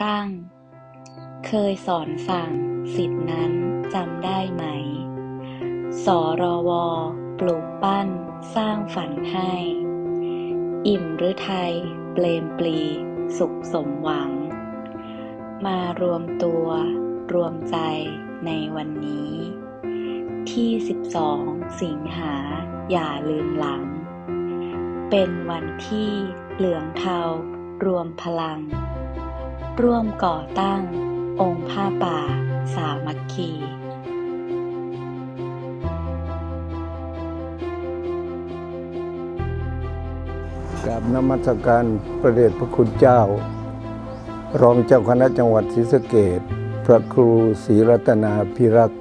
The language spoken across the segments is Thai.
านสะพรั่ง เคยสอนสั่งสิทธินั้นจำได้ไหม สรว ปลูกปั้นสร้างฝันให้ อิ่มหรือไทย เปลมปลี สุขสมหวัง มารวมตัว รวมใจในวันนี้ ที่ 12 สิงหาอย่าลืมหลัง เป็นวันที่เหลืองเทารวมพลัง ร่วมก่อตั้ง องค์ผ้าป่า สามัคคีกราบนมัสการพระเดชพระคุณเจ้า รองเจ้าคณะจังหวัดศรีสะเกดพระครูศรีรัตนาพิรักษ์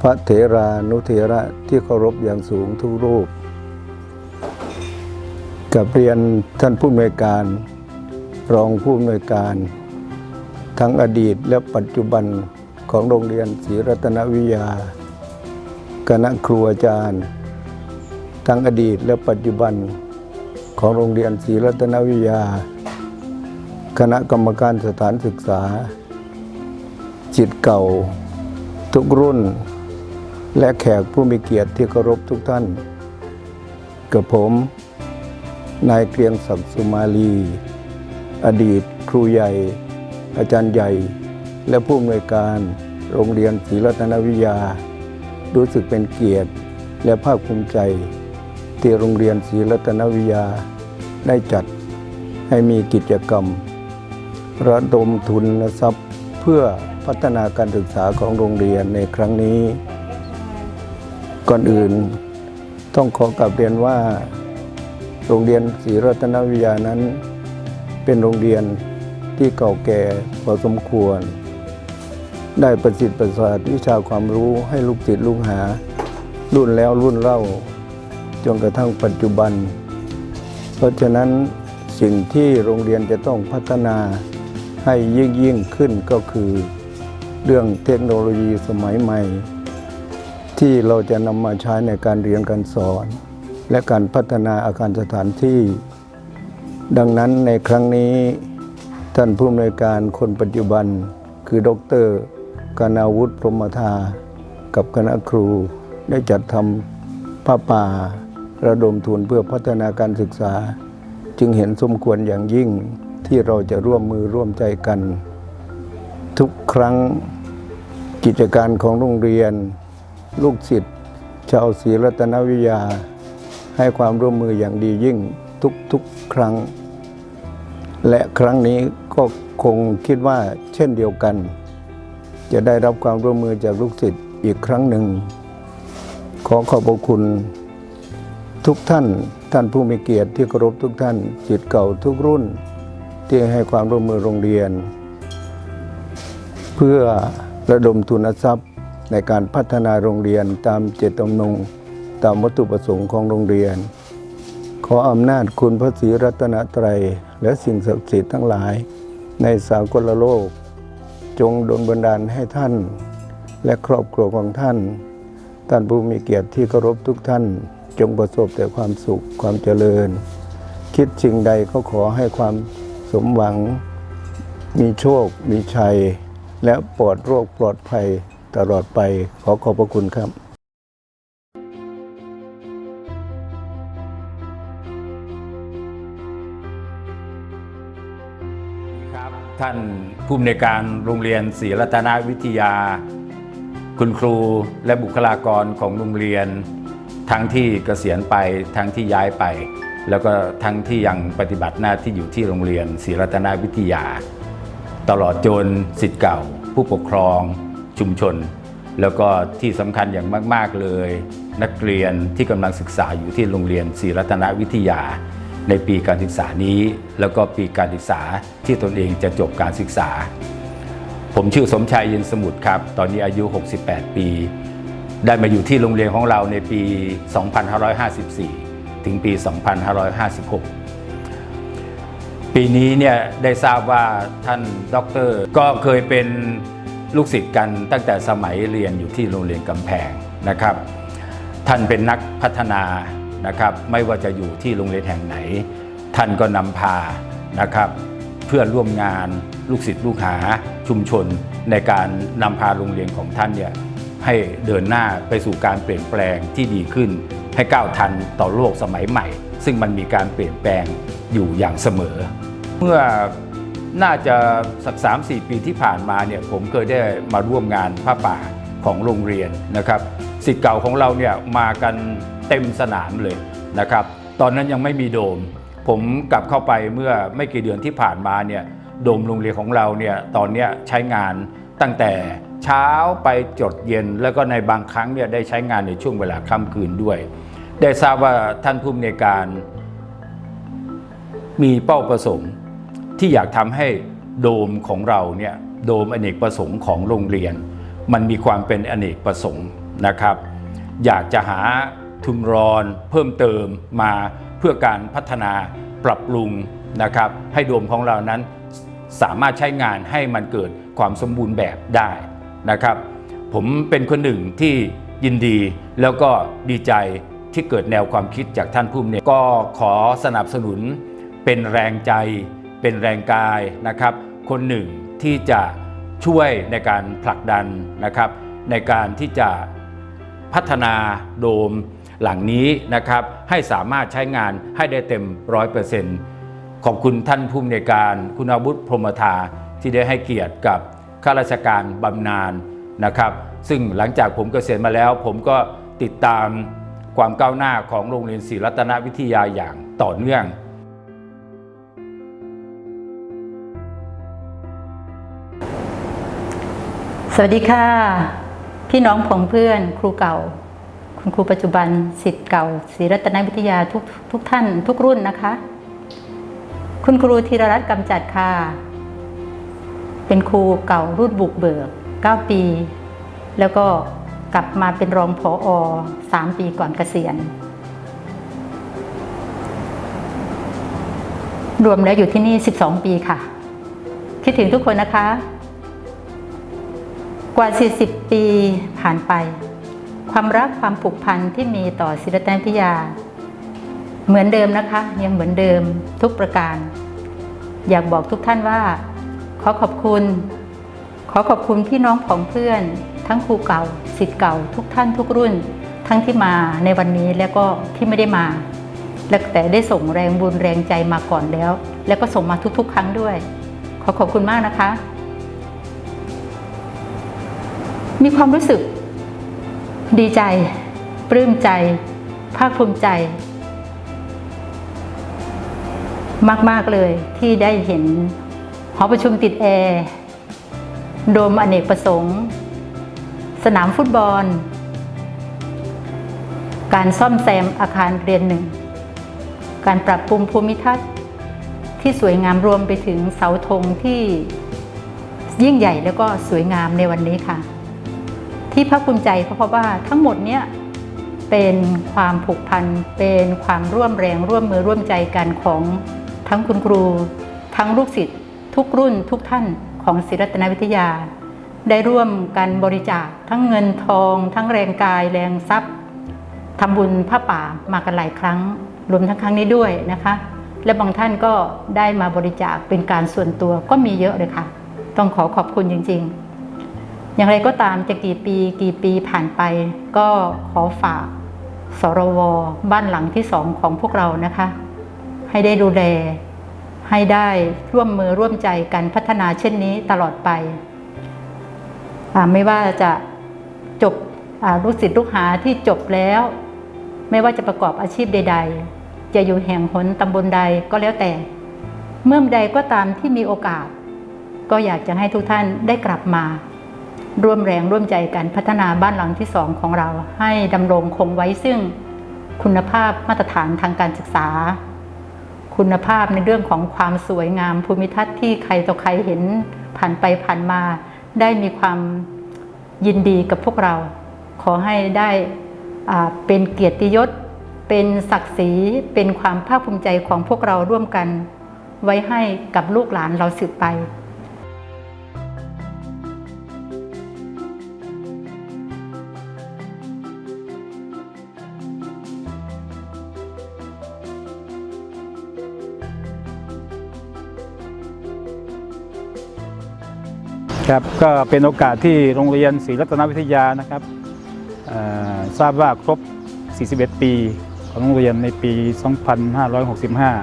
พระเถรานุเถระที่เคารพอย่างสูงทุกรูป กับเรียนท่านผู้อำนวยการ รองผู้อำนวยการ ทั้งอดีตและปัจจุบันของโรงเรียนศรีรัตนวิทยา คณะครูอาจารย์ ทั้งอดีตและปัจจุบันของโรงเรียนศรีรัตนวิทยา คณะกรรมการสถานศึกษา จิตเก่า ทุกรุ่น และแขกผู้มีเกียรติที่เคารพทุกท่าน กับผม นายเกรียงศักดิ์สุมาลี อดีตครูใหญ่ อาจารย์ใหญ่ และผู้อำนวยการโรงเรียนศรีรัตนวิทยา รู้สึกเป็นเกียรติและภาคภูมิใจ ที่โรงเรียนศรีรัตนวิทยา ได้จัดให้มีกิจกรรม ระดมทุนทรัพย์เพื่อพัฒนาการศึกษาของโรงเรียนในครั้งนี้ ก่อนอื่นต้องขอกลับเรียนว่า โรงเรียนศรีรัตนวิทยานั้น เป็นโรงเรียนที่เก่าแก่พอสมควร ได้ประสิทธิ์ประสาทวิชาความรู้ให้ลูกศิษย์ลูกหา รุ่นแล้วรุ่นเล่าจนกระทั่งปัจจุบัน เพราะฉะนั้นสิ่งที่โรงเรียนจะต้องพัฒนาให้ยิ่งยิ่งขึ้นก็คือ เรื่องเทคโนโลยีสมัยใหม่ ที่เราจะนำมาใช้ในการเรียนการสอน และการพัฒนาอาคารสถานที่ ดังนั้นในครั้งนี้ท่านผู้อำนวยการคนปัจจุบัน คือดรกนาวุฒิพรหมทากับคณะครูได้จัดทำผ้าป่าระดมทุนเพื่อพัฒนาการศึกษา จึงเห็นสมควรอย่างยิ่งที่เราจะร่วมมือร่วมใจกัน ทุกครั้งกิจการของโรงเรียน ลูกศิษย์ชาวศรีรัตนวิทยา ให้ความร่วมมืออย่างดียิ่ง ทุกๆครั้ง และครั้งนี้ก็คงคิดว่าเช่นเดียวกัน จะได้รับความร่วมมือจากลูกศิษย์อีกครั้งหนึ่ง ขอขอบพระคุณทุกท่านท่านผู้มีเกียรติที่เคารพทุกท่านจิตเก่าทุกรุ่น ที่ให้ความร่วมมือโรงเรียน เพื่อระดมทุนทรัพย์ในการพัฒนาโรงเรียนตามเจตจำนงตามวัตถุประสงค์ของโรงเรียน ขออำนาจคุณพระศรีรัตนตรัย และสิ่งศักดิ์สิทธิ์ทั้งหลาย ในสากลโลก จงดลบันดาลให้ท่าน และครอบครัวของท่าน ท่านผู้มีเกียรติที่เคารพทุกท่าน จงประสบแต่ความสุขความเจริญ คิดสิ่งใดก็ขอให้ความสมหวัง มีโชค มีชัย และปลอดโรคปลอดภัยตลอดไปขอขอบพระคุณครับ ท่านผู้อำนวยการโรงเรียนศรีรัตนวิทยา คุณครูและบุคลากรของโรงเรียน ทั้งที่เกษียณไปทั้งที่ย้ายไป แล้วก็ทั้งที่ยังปฏิบัติหน้าที่อยู่ที่โรงเรียนศรีรัตนวิทยา ตลอดจนสิทธิ์เก่า ผู้ปกครอง ชุมชน แล้วก็ที่สำคัญอย่างมาก ๆเลย นักเรียนที่กำลังศึกษาอยู่ที่โรงเรียนศรีรัตนวิทยา ในปีการศึกษานี้ แล้วก็ปีการศึกษาที่ตนเองจะจบการศึกษา ผมชื่อสมชายยินสมุทรครับ ตอนนี้อายุ 68 ปี ได้มาอยู่ที่โรงเรียนของเราในปี 2554 ถึงปี 2556 ปีนี้เนี่ยได้ทราบว่าท่านด็อกเตอร์ก็เคยเป็นลูกศิษย์กันตั้งแต่สมัยเรียนอยู่ที่โรงเรียนกำแพงนะครับ ท่านเป็นนักพัฒนา นะครับ ไม่ว่าจะอยู่ที่โรงเรียนแห่งไหน ท่านก็นำพานะครับ เพื่อนร่วมงานลูกศิษย์ลูกหาชุมชน ในการนำพาโรงเรียนของท่านเนี่ยให้เดินหน้าไปสู่การเปลี่ยนแปลงที่ดีขึ้น ให้ก้าวทันต่อโลกสมัยใหม่ ซึ่งมันมีการเปลี่ยนแปลงอยู่อย่างเสมอ เมื่อน่าจะสักสามสี่ปีที่ผ่านมาเนี่ยผมเคยได้มาร่วมงานผ้าป่าของโรงเรียนนะครับสิทธิ์เก่าของเราเนี่ยมากัน เต็มสนามเลยนะครับ ตอนนั้นยังไม่มีโดม ผมกลับเข้าไปเมื่อไม่กี่เดือนที่ผ่านมาเนี่ยโดมโรงเรียนของเราเนี่ยตอนนี้ใช้งานตั้งแต่เช้าไปจดเย็น แล้วก็ในบางครั้งเนี่ยได้ใช้งานในช่วงเวลาค่ำคืนด้วย ได้ทราบว่าท่านผู้อำนการมีเป้าประสงค์ ที่อยากทำให้โดมของเราเนี่ยโดมอเนกประสงค์ของโรงเรียน มันมีความเป็นอเนกประสงค์นะครับ อยากจะหา ทุนรอนเพิ่มเติมมาเพื่อการพัฒนาปรับปรุงนะครับให้โดมของเรานั้นสามารถใช้งานให้มันเกิดความสมบูรณ์แบบได้นะครับ ผมเป็นคนหนึ่งที่ยินดีแล้วก็ดีใจที่เกิดแนวความคิดจากท่านผู้อำนวยก็ขอสนับสนุนเป็นแรงใจ เป็นแรงกายนะครับ คนหนึ่งที่จะช่วยในการผลักดันนะครับ ในการที่จะพัฒนาโดม หลังนี้นะครับให้สามารถใช้งานให้ได้เต็มร้อยเปอร์เซ็นต์ขอบคุณท่านผู้อำนวยการคุณอาวุธพรหมทาที่ได้ให้เกียรติกับข้าราชการบำนาญนะครับ ซึ่งหลังจากผมเกษียณมาแล้ว ผมก็ติดตามความก้าวหน้าของโรงเรียนศรีรัตนวิทยาอย่างต่อเนื่องสวัสดีค่ะ พี่น้องผองเพื่อนครูเก่า คุณครูปัจจุบันสิทธิ์เก่าศรีรัตนวิทยาทุกทุกท่านทุกรุ่นนะคะ คุณครูธีรรัตน์กำจัดค่ะ เป็นครูเก่ารุ่นบุกเบิก 9 ปี แล้วก็กลับมาเป็นรองผออ3ปีก่อนเกษียณ รวมแล้วอยู่ที่นี่ 12 ปีค่ะ คิดถึงทุกคนนะคะ กว่า 40 ปีผ่านไป ความรักความผูกพันที่มีต่อศิลปวิยา เหมือนเดิมนะคะ ยังเหมือนเดิมทุกประการ อยากบอกทุกท่านว่า ขอขอบคุณ ขอขอบคุณพี่น้องของเพื่อน ทั้งครูเก่าสิทธิ์เก่า ทุกท่านทุกรุ่น ทั้งที่มาในวันนี้และก็ที่ไม่ได้มา และแต่ได้ส่งแรงบุญแรงใจมาก่อนแล้ว แล้วก็ส่งมาทุก ๆ ครั้งด้วย ขอขอบคุณมากนะคะ มีความรู้สึก ดีใจ ปลื้มใจ ภาคภูมิใจ มาก ๆ เลยที่ได้เห็นหอประชุมติดแอร์โดมอเนกประสงค์ สนามฟุตบอล การซ่อมแซมอาคารเรียนหนึ่ง การปรับปรุงภูมิทัศน์ที่สวยงามรวมไปถึงเสาธงที่ยิ่งใหญ่แล้วก็สวยงามในวันนี้ค่ะ ที่ภาคภูมิใจเพราะว่าทั้งหมดเนี้ยเป็นความผูกพันเป็นความร่วมแรงร่วมมือร่วมใจกันของทั้งคุณครู ทั้งลูกศิษย์ทุกรุ่นทุกท่านของศิลปรัตนวิทยา ได้ร่วมกันบริจาคทั้งเงินทอง ทั้งแรงกายแรงทรัพย์ทำบุญผ้าป่ามากันหลายครั้ง รวมทั้งครั้งนี้ด้วยนะคะ และบางท่านก็ได้มาบริจาคเป็นการส่วนตัวก็มีเยอะเลยค่ะ ต้องขอขอบคุณจริง ๆ อย่างไรก็ตามจะกี่ปีกี่ปีผ่านไป ก็ขอฝากสรวบ้านหลังที่สองของพวกเรานะคะ ให้ได้ดูแล ให้ได้ร่วมมือร่วมใจกันพัฒนาเช่นนี้ตลอดไปไม่ว่าจะจบลูกศิษย์ลูกหาที่จบแล้ว ไม่ว่าจะประกอบอาชีพใด ๆ จะอยู่แห่งหนตำบลใดก็แล้วแต่ เมื่อใดก็ตามที่มีโอกาส ก็อยากจะให้ทุกท่านได้กลับมา ร่วมแรงร่วมใจกันพัฒนาบ้านหลังที่สองของเรา ให้ดำรงคงไว้ซึ่งคุณภาพมาตรฐานทางการศึกษา คุณภาพในเรื่องของความสวยงามภูมิทัศน์ที่ใครต่อใครเห็นผ่านไปผ่านมา ได้มีความยินดีกับพวกเรา ขอให้ได้เป็นเกียรติยศ เป็นศักดิ์ศรีเป็นความภาคภูมิใจของพวกเราร่วมกัน ไว้ให้กับลูกหลานเราสืบไป ครับก็เป็นโอกาสที่โรงเรียนศรีรัตนวิทยานะครับทราบว่าครบ 41 ปีของโรงเรียนในปี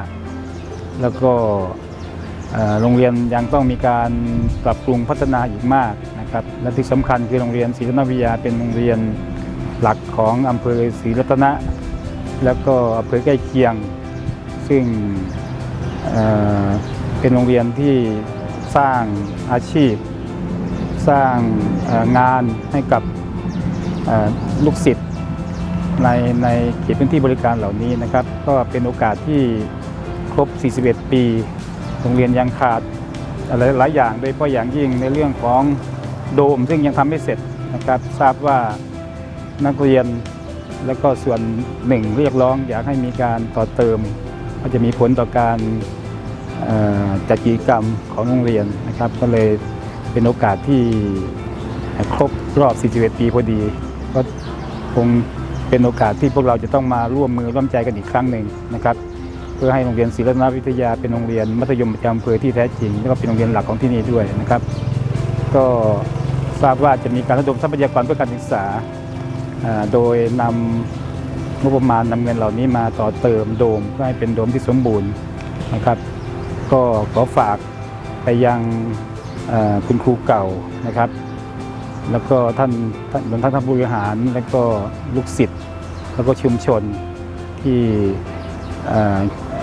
2565 แล้วก็โรงเรียนยังต้องมีการปรับปรุงพัฒนาอีกมากนะครับ และที่สำคัญคือโรงเรียนศรีรัตนวิทยาเป็นโรงเรียนหลักของอำเภอศรีรัตนะ แล้วก็อำเภอใกล้เคียง ซึ่งเเป็นโรงเรียนที่สร้างอาชีพ สร้างงานให้กับลูกศิษย์ในในเขตพื้นที่บริการเหล่านี้นะครับ ก็เป็นโอกาสที่ครบ 41 ปี โรงเรียนยังขาดอะไรหลายอย่างโดยเฉพาะอย่างยิ่งในเรื่องของโดมซึ่งยังทำไม่เสร็จนะครับ ทราบว่านักเรียนแล้วก็ส่วนหนึ่งเรียกร้องอยากให้มีการต่อเติม ก็จะมีผลต่อการจัดกิจกรรมของโรงเรียนนะครับ ก็เลย เป็นโอกาสที่ครบรอบ 41 ปีพอดี ก็คงเป็นโอกาสที่พวกเราจะต้องมาร่วมมือร่วมใจกันอีกครั้งหนึ่งนะครับ เพื่อให้โรงเรียนศรีรัตนวิทยาเป็นโรงเรียนมัธยมประจำอำเภอที่แท้จริงแล้วก็เป็นโรงเรียนหลักของที่นี่ด้วยนะครับ ก็ทราบว่าจะมีการระดมทรัพยากรเพื่อการศึกษา โดยนำงบประมาณนำเงินเหล่านี้มาต่อเติมโดมเพื่อให้เป็นโดมที่สมบูรณ์นะครับ ก็ขอฝากไปยัง คุณครูเก่านะครับ แล้วก็ท่านรวมทั้งท่านผู้บริหารแล้วก็ลูกศิษย์แล้วก็ชุมชนที่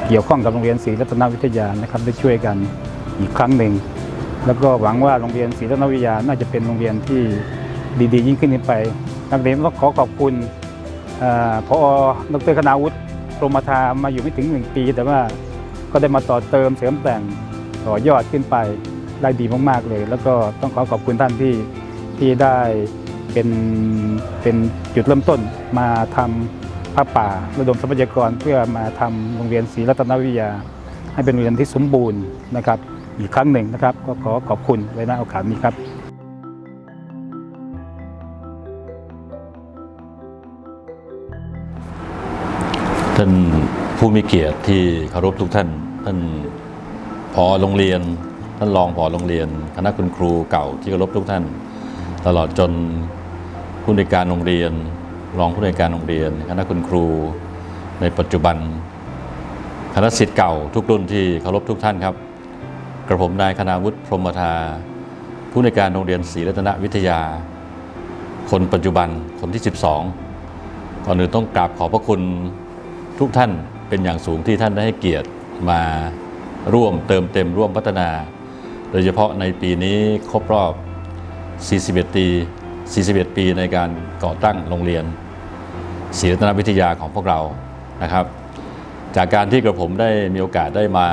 เกี่ยวข้องกับโรงเรียนศรีรัตนวิทยานะครับได้ช่วยกันอีกครั้งหนึ่งแล้วก็หวังว่าโรงเรียนศรีรัตนวิทยาน่าจะเป็นโรงเรียนที่ดีๆ ยิ่งขึ้นไป นักเรียนต้องขอขอบคุณเออพอดรคณาวุฒิรมทามาอยู่ไม่ถึงหนึ่งปี แต่ว่าก็ได้มาต่อเติมเสริมแต่งต่อยอดขึ้นไป ได้ดีมาก ๆ เลย แล้วก็ต้องขอขอบคุณท่านที่ที่ได้เป็นเป็นจุดเริ่มต้นมาทำผ้าป่าระดมทรัพยากรเพื่อมาทำโรงเรียนศรีรัตนวิทยา ให้เป็นโรงเรียนที่สมบูรณ์นะครับ อีกครั้งหนึ่งนะครับ ก็ขอขอบคุณไว้ณโอกาสนี้ครับท่านผู้มีเกียรติที่เคารพทุกท่าน ท่านผอโรงเรียน ท่านรองผอโรงเรียน คณะคุณครูเก่าที่เคารพทุกท่าน ตลอดจนผู้ในการโรงเรียน รองผู้ในการโรงเรียน คณะคุณครู ในปัจจุบัน คณะสิทธิ์เก่าทุกรุ่นที่เคารพทุกท่านครับ กระผมนายคณาวุฒิพรหมทาผู้ในการโรงเรียนศรีรัตนวิทยา คนปัจจุบันคนที่ 12 ก่อนอื่นต้องกราบขอบพระคุณทุกท่านเป็นอย่างสูงที่ท่านได้ให้เกียรติมาร่วมเติมเต็มร่วมพัฒนา โดยเฉพาะในปีนี้ครบรอบ 41 ปี 41 ปีในการก่อตั้งโรงเรียนศรีรัตนวิทยาของพวกเรานะครับ จากการที่กระผมได้มีโอกาสได้มา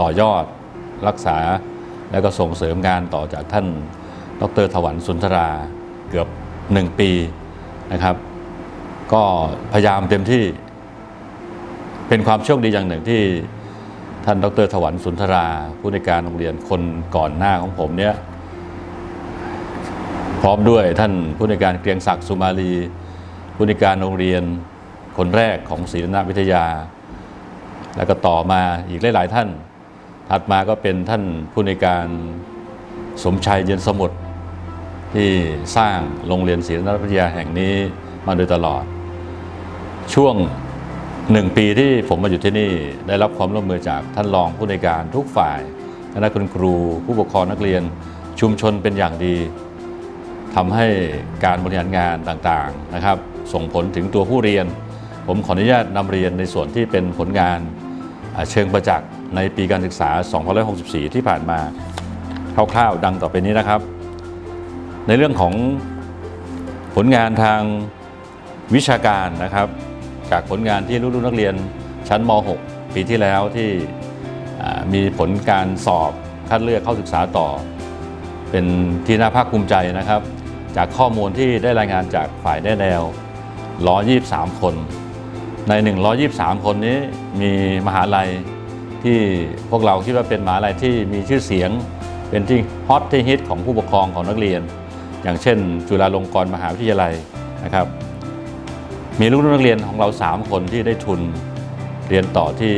ต่อยอดรักษาแล้วก็ส่งเสริมงานต่อจากท่าน ดรถวันสุนทราเกือบ 1 ปีนะครับ ก็พยายามเต็มที่เป็นความโชคดีอย่างหนึ่งที่ ท่านดรถวันสุนทรา ผู้ในการโรงเรียนคนก่อนหน้าของผมเนี่ยพร้อมด้วยท่านผู้ในการเกรียงศักดิ์สุมาลี ผู้ในการโรงเรียนคนแรกของศรีนาวิทยา แล้วก็ต่อมาอีกหลาย ๆ ท่าน ถัดมาก็เป็นท่านผู้ในการสมชัยเย็นสมุทรที่สร้างโรงเรียนศรีรัตนวิทยาแห่งนี้มาโดยตลอด ช่วง หนึ่งปีที่ผมมาอยู่ที่นี่ได้รับความร่วมมือจากท่านรองผู้ในการทุกฝ่ายคณะคุณครู ผู้ปกครองนักเรียนชุมชนเป็นอย่างดีทำให้การบริหารงานต่างๆนะครับ ส่งผลถึงตัวผู้เรียน ผมขออนุญาตนำเรียนในส่วนที่เป็นผลงานเชิงประจักษ์ในปีการศึกษา 2564 ที่ผ่านมาคร่าวๆดังต่อไปนี้นะครับ ในเรื่องของผลงานทางวิชาการนะครับ จากผลงานที่รุ่นนักเรียนชั้นม .6 ปีที่แล้วที่มีผลการสอบคัดเลือกเข้าศึกษาต่อ เป็นที่น่าภาคภูมิใจนะครับ จากข้อมูลที่ได้รายงานจากฝ่ายแนแนว 123 คน ใน 123 คนนี้มีมหาลัยที่พวกเราคิดว่าเป็นมหาลัยที่มีชื่อเสียงเป็นที่ฮอตที่ฮิตของผู้ปกครองของนักเรียน อย่างเช่น จุฬาลงกรณ์มหาวิทยาลัยนะครับ มีลูกนักเรียนของเรา 3 คนที่ได้ทุนเรียนต่อที่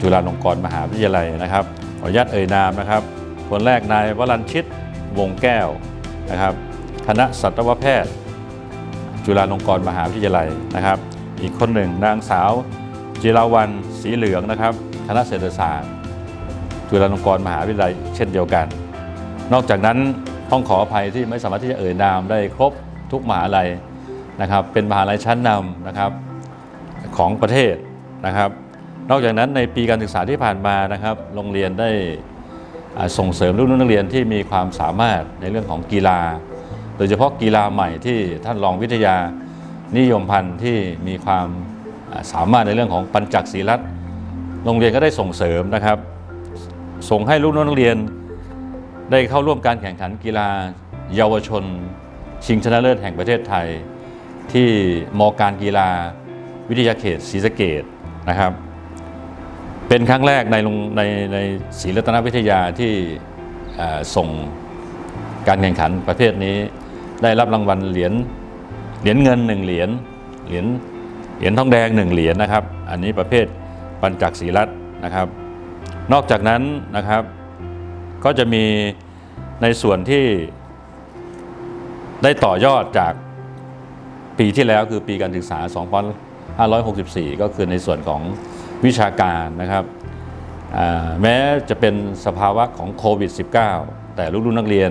จุฬาลงกรณ์มหาวิทยาลัยนะครับขออนุญาตเอ่ยนามนะครับ คนแรกนายวรัญชิตวงแก้วนะครับคณะสัตวแพทย์ จุฬาลงกรณ์มหาวิทยาลัยนะครับ อีกคนหนึ่งนางสาว จิราวันสีเหลืองนะครับ คณะเศรษฐศาสตร์ จุฬาลงกรณ์มหาวิทยาลัย เช่นเดียวกัน นอกจากนั้นต้องขออภัยที่ไม่สามารถที่จะเอ่ยนามได้ครบทุกมหาลัย นะครับเป็นมหาลัยชั้นนำนะครับของประเทศนะครับ นอกจากนั้นในปีการศึกษาที่ผ่านมานะครับ โรงเรียนได้ส่งเสริมรุ่นนักเรียนที่มีความสามารถในเรื่องของกีฬา โดยเฉพาะกีฬาใหม่ที่ท่านรองวิทยานิยมพันธ์ที่มีความสามารถในเรื่องของปัญจักศีลัตน์โรงเรียนก็ได้ส่งเสริมนะครับ ส่งให้ลูกนักเรียนได้เข้าร่วมการแข่งขันกีฬาเยาวชน ชิงชนะเลิศแห่งประเทศไทย ที่มการกีฬาวิทยาเขตศรีสะเกดนะครับ เป็นครั้งแรกในโรงในในศรีรัตนวิทยาที่ส่งการแข่งขันประเภทนี้ ได้รับรางวัลเหรียญเหรียญเงินหนึ่งเหรียญเหรียญเหรียญทองแดงหนึ่งเหรียญนะครับ อันนี้ประเภทปัญจกศีลัตน์นะครับ นอกจากนั้นนะครับก็จะมีในส่วนที่ได้ต่อยอดจาก ปีที่แล้วคือปีการศึกษา 2564 ก็คือในส่วนของวิชาการนะครับแม้จะเป็นสภาวะของโควิด -19 แต่ลูกๆนักเรียน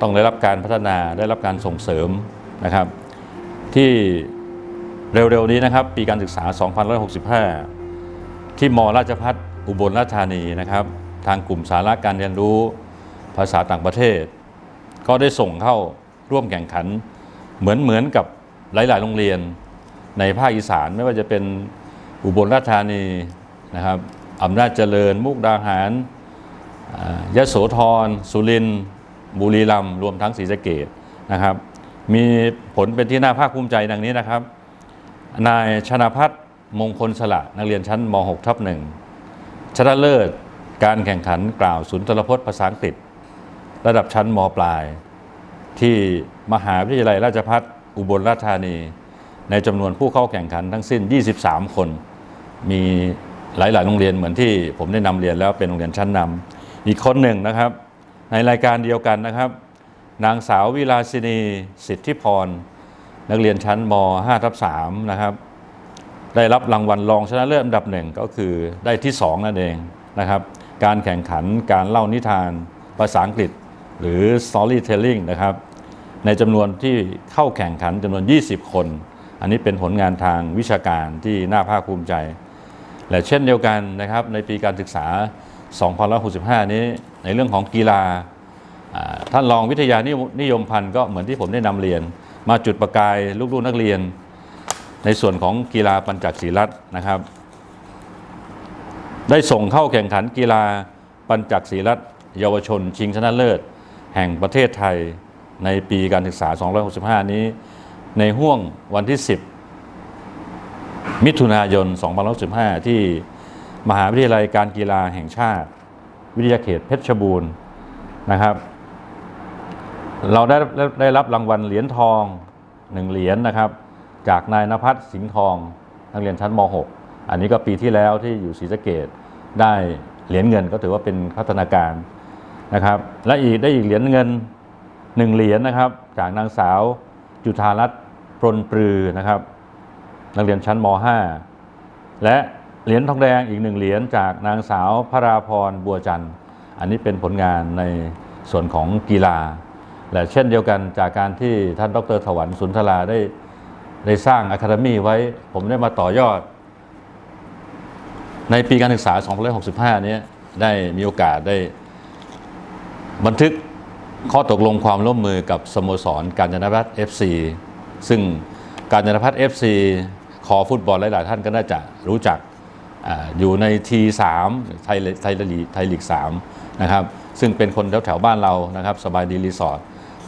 ต้องได้รับการพัฒนาได้รับการส่งเสริมนะครับ ที่เร็วๆนี้นะครับปีการศึกษา 2565 ที่มราชพัฒอุบลราชธานีนะครับ ทางกลุ่มสาระการเรียนรู้ภาษาต่างประเทศ ก็ได้ส่งเข้าร่วมแข่งขันเหมือนเหมือนกับ หลาย ๆ โรงเรียนในภาคอีสานไม่ว่าจะเป็นอุบลราชธานีนะครับอำนาจเจริญ มุกดาหารอ่ายโสธร สุรินทร์บุรีรัมย์รวมทั้งศรีสะเกดนะครับ มีผลเป็นที่น่าภาคภูมิใจดังนี้นะครับ นายชนาพัฒน์มงคลสละนักเรียนชั้นม .6 ทับหนึ่งชนะเลิศการแข่งขันกล่าวสุนทรพจน์ภาษาอังกฤษ ระดับชั้นมปลาย ที่มหาวิทยาลัยราชภัฏ อุบลราชธานี ในจำนวนผู้เข้าแข่งขันทั้งสิ้น 23 คน มีหลาย ๆ โรงเรียนเหมือนที่ผมได้นำเรียนแล้วเป็นโรงเรียนชั้นนำอีกคนหนึ่งนะครับ ในรายการเดียวกันนะครับ นางสาววิลาสินีสิทธิพร นักเรียนชั้นม 5 ทับ 3 นะครับ ได้รับรางวัลรองชนะเลิศอันดับหนึ่งก็คือได้ที่ 2 นั่นเองนะครับ การแข่งขันการเล่านิทานภาษาอังกฤษ หรือ storytelling นะครับ ในจำนวนที่เข้าแข่งขันจำนวน 20 คน อันนี้เป็นผลงานทางวิชาการที่น่าภาคภูมิใจ และเช่นเดียวกันนะครับในปีการศึกษา 2565 นี้ในเรื่องของกีฬาท่านรองวิทยานิยมนิยมพันธ์ก็เหมือนที่ผมได้นำเรียน มาจุดประกายลูกๆนักเรียน ในส่วนของกีฬาปัญจกศีลัตน์นะครับ ได้ส่งเข้าแข่งขันกีฬาปัญจกศีลัตน์เยาวชน ชิงชนะเลิศ แห่งประเทศไทย ในปีการศึกษา 265 นี้ ในห่วงวันที่ 10 มิถุนายน 2565 ที่มหาวิทยาลัยการกีฬาแห่งชาติ วิทยาเขตเพชรบูรณ์นะครับ เราได้ได้รับรางวัลเหรียญทองหนึ่งเหรียญนะครับ จากนายนภัสสิงห์ทองนักเรียนชั้นม .6 อันนี้ก็ปีที่แล้วที่อยู่ศรีสะเกดได้เหรียญเงินก็ถือว่าเป็นพัฒนาการนะครับ และอีกได้อีกเหรียญเงิน หนึ่งเหรียญนะครับ จากนางสาวจุธารัตน์ปรนปรือนะครับ นักเรียนชั้นม .5 และเหรียญทองแดงอีกหนึ่งเหรียญจากนางสาวพระราพรบัวจันทร์ อันนี้เป็นผลงานในส่วนของกีฬา และเช่นเดียวกันจากการที่ท่านดรถวันสุนทราได้ได้สร้างอะคาเดมีไว้ผมได้มาต่อยอด ในปีการศึกษา 2565 นี้ได้มีโอกาสได้บันทึก ข้อตกลงความร่วมมือกับสโมสรการจนพัฒน์ FC ซึ่งการจนพัฒน์ FC คอฟุตบอลหลาย ๆ ท่านก็น่าจะรู้จักออยู่ใน T3 ไทยไทยลีไทยลีก3นะครับซึ่งเป็นคนแถวแถวบ้านเรานะครับสบายดีรีสอร์ท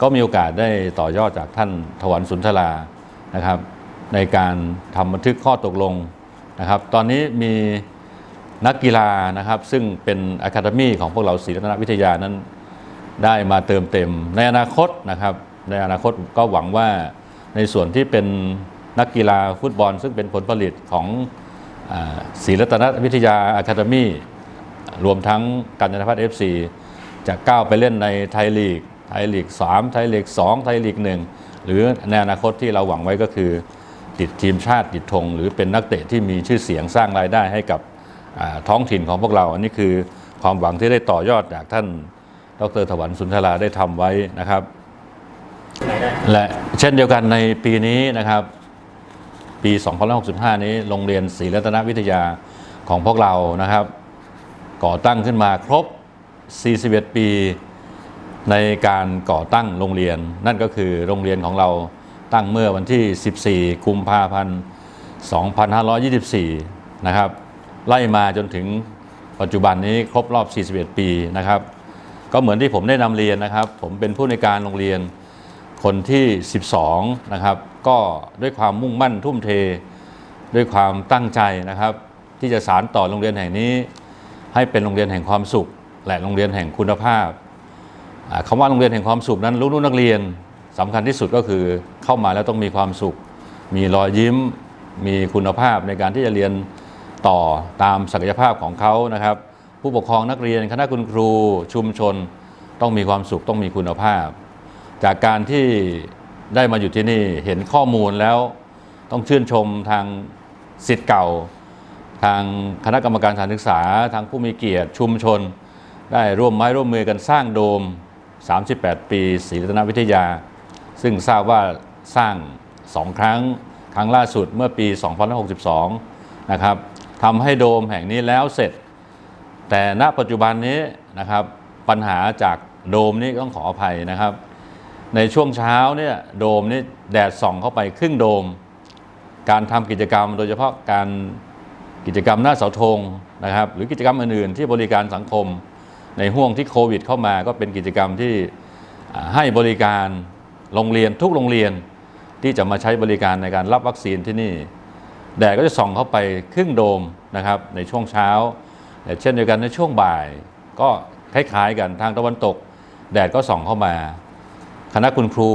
ก็มีโอกาสได้ต่อยอดจากท่านถวันสุนทรานะครับในการทำบันทึกข้อตกลงนะครับตอนนี้มีนักกีฬานะครับซึ่งเป็นอะคาเดมีของพวกเราศรีรัตนวิทยานั้น ได้มาเติมเต็ม ในอนาคตนะครับ ในอนาคตก็หวังว่าในส่วนที่เป็นนักกีฬาฟุตบอล ซึ่งเป็นผลผลิตของศรีรัตนวิทยาอะคาเดมี่รวมทั้งการจนพัฒน์เอฟซีจะก้าวไปเล่นในไทยลีก ไทยลีก 3 ไทยลีก 2 ไทยลีก 1 หรือในอนาคตที่เราหวังไว้ก็คือ ติดทีมชาติติดธงหรือเป็นนักเตะที่มีชื่อเสียงสร้างรายได้ให้กับท้องถิ่นของพวกเรา อันนี้คือความหวังที่ได้ต่อยอดจากท่าน ดรถวันสุนทราได้ทำไว้นะครับ และเช่นเดียวกันในปีนี้นะครับ ปี 2565 นี้โรงเรียนศรีรัตนวิทยาของพวกเรานะครับ ก่อตั้งขึ้นมาครบ 41 ปีในการก่อตั้งโรงเรียน นั่นก็คือโรงเรียนของเราตั้งเมื่อวันที่ 14 กุมภาพันธ์ 2524 นะครับ ไล่มาจนถึงปัจจุบันนี้ครบรอบ 41 ปีนะครับ ก็เหมือนที่ผมได้นำเรียนนะครับ ผมเป็นผู้ในการโรงเรียนคนที่ 12 นะครับ ก็ด้วยความมุ่งมั่นทุ่มเท ด้วยความตั้งใจนะครับ ที่จะสารต่อโรงเรียนแห่งนี้ ให้เป็นโรงเรียนแห่งความสุข และโรงเรียนแห่งคุณภาพอ่าคำว่าโรงเรียนแห่งความสุขนั้นลูกนักเรียนสำคัญที่สุดก็คือเข้ามาแล้วต้องมีความสุข มีรอยยิ้ม มีคุณภาพในการที่จะเรียนต่อตามศักยภาพของเขานะครับ ผู้ปกครองนักเรียนคณะคุณครูชุมชนต้องมีความสุขต้องมีคุณภาพ จากการที่ได้มาอยู่ที่นี่เห็นข้อมูลแล้วต้องชื่นชมทางสิทธิ์เก่า ทางคณะกรรมการสถานศึกษา ทางผู้มีเกียรติชุมชน ได้ร่วมไม้ร่วมมือกันสร้างโดม 38 ปีศรีรัตนวิทยา ซึ่งทราบว่าสร้างสองครั้งครั้งล่าสุดเมื่อปี 2562 นะครับทำให้โดมแห่งนี้แล้วเสร็จ แต่ณปัจจุบันนี้นะครับปัญหาจากโดมนี้ต้องขออภัยนะครับ ในช่วงเช้าเนี่ยโดมนี่แดดส่องเข้าไปครึ่งโดม การทำกิจกรรมโดยเฉพาะการกิจกรรมหน้าเสาธงนะครับ หรือกิจกรรมอื่นๆที่บริการสังคม ในห่วงที่โควิด เข้ามาก็เป็นกิจกรรมที่ให้บริการโรงเรียนทุกโรงเรียนที่จะมาใช้บริการในการรับวัคซีนที่นี่ แดดก็จะส่องเข้าไปครึ่งโดมนะครับในช่วงเช้า เช่นเดียวกันในช่วงบ่าย ก็คล้ายๆกันทางตะวันตก แดดก็ส่องเข้ามา คณะคุณครู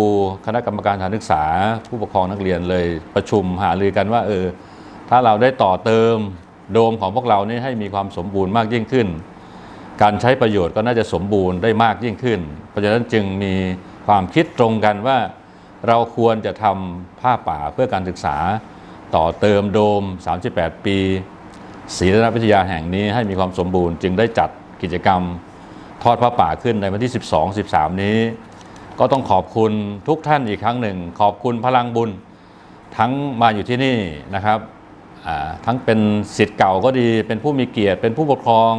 คณะกรรมการสถานศึกษา ผู้ปกครองนักเรียนเลยประชุมหารือกันว่าเออถ้าเราได้ต่อเติมโดมของพวกเรานี่ให้มีความสมบูรณ์มากยิ่งขึ้น การใช้ประโยชน์ก็น่าจะสมบูรณ์ได้มากยิ่งขึ้น เพราะฉะนั้นจึงมีความคิดตรงกันว่า เราควรจะทำผ้าป่าเพื่อการศึกษา ต่อเติมโดม 38 ปี ศรีรัตนวิทยาแห่งนี้ให้มีความสมบูรณ์ จึงได้จัดกิจกรรมทอดผ้าป่าขึ้นในวันที่ 12 13 นี้ ก็ต้องขอบคุณทุกท่านอีกครั้งหนึ่ง ขอบคุณพลังบุญทั้งมาอยู่ที่นี่นะครับทั้งเป็นสิทธิ์เก่าก็ดี เป็นผู้มีเกียรติ เป็นผู้ปกครอง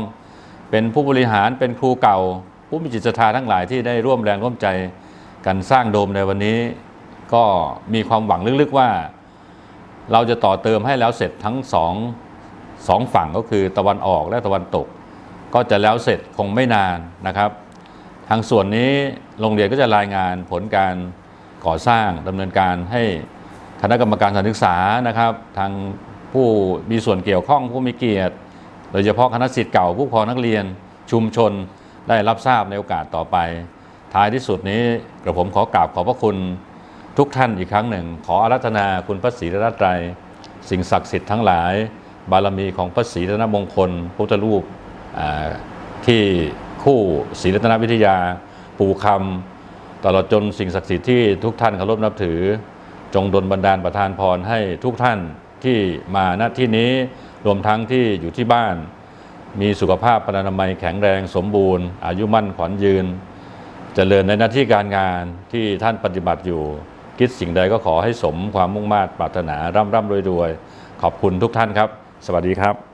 เป็นผู้บริหารเป็นครูเก่า ผู้มีจิตศรัทธาทั้งหลายที่ได้ร่วมแรงร่วมใจกันสร้างโดมในวันนี้ ก็มีความหวังลึกๆว่า เราจะต่อเติมให้แล้วเสร็จทั้งสอง สองฝั่งก็คือตะวันออกและตะวันตก ก็จะแล้วเสร็จคงไม่นานนะครับ ทางส่วนนี้โรงเรียนก็จะรายงานผลการก่อสร้างดำเนินการให้คณะกรรมการสถานศึกษานะครับ ทางผู้มีส่วนเกี่ยวข้องผู้มีเกียรติ โดยเฉพาะคณะสิทธิ์เก่าผู้ปกครอนักเรียนชุมชนได้รับทราบในโอกาสต่อไป ท้ายที่สุดนี้กระผมขอกราบขอบพระคุณทุกท่านอีกครั้งหนึ่ง ขออารัธนาคุณพระศรีรัตนตรสิ่งศักดิ์สิทธิ์ทั้งหลาย บารมีของพระศรีรัตนมงคลพุทธรูปที่คู่ศรีรัตนวิทยา ปู่คำตลอดจนสิ่งศักดิ์สิทธิ์ที่ทุกท่านเคารพนับถือ จงดลบันดาลประทานพรให้ทุกท่านที่มาณที่นี้รวมทั้งที่อยู่ที่บ้าน มีสุขภาพพรรณนามัยแข็งแรงสมบูรณ์ อายุมั่นขวัญยืนเจริญในหน้าที่การงานที่ท่านปฏิบัติอยู่ คิดสิ่งใดก็ขอให้สมความมุ่งมา่ปรารถนาร่ำร่ำรวยรวยขอบคุณทุกท่านครับ สวัสดีครับ